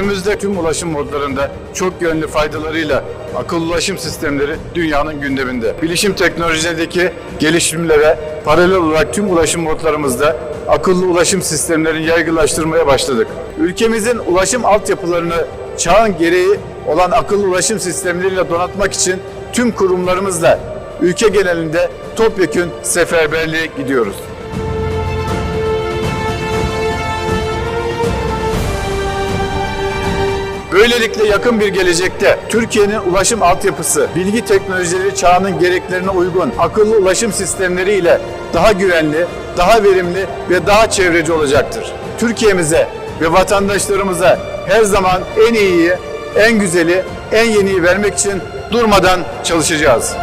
Günümüzde tüm ulaşım modlarında çok yönlü faydalarıyla akıllı ulaşım sistemleri dünyanın gündeminde. Bilişim teknolojideki gelişimlere paralel olarak tüm ulaşım modlarımızda akıllı ulaşım sistemlerini yaygılaştırmaya başladık. Ülkemizin ulaşım altyapılarını çağın gereği olan akıllı ulaşım sistemleriyle donatmak için tüm kurumlarımızla ülke genelinde topyekün seferberliğe gidiyoruz. Böylelikle yakın bir gelecekte Türkiye'nin ulaşım altyapısı, bilgi teknolojileri çağının gereklerine uygun akıllı ulaşım sistemleriyle daha güvenli, daha verimli ve daha çevreci olacaktır. Türkiye'mize ve vatandaşlarımıza her zaman en iyiyi, en güzeli, en yeniyi vermek için durmadan çalışacağız.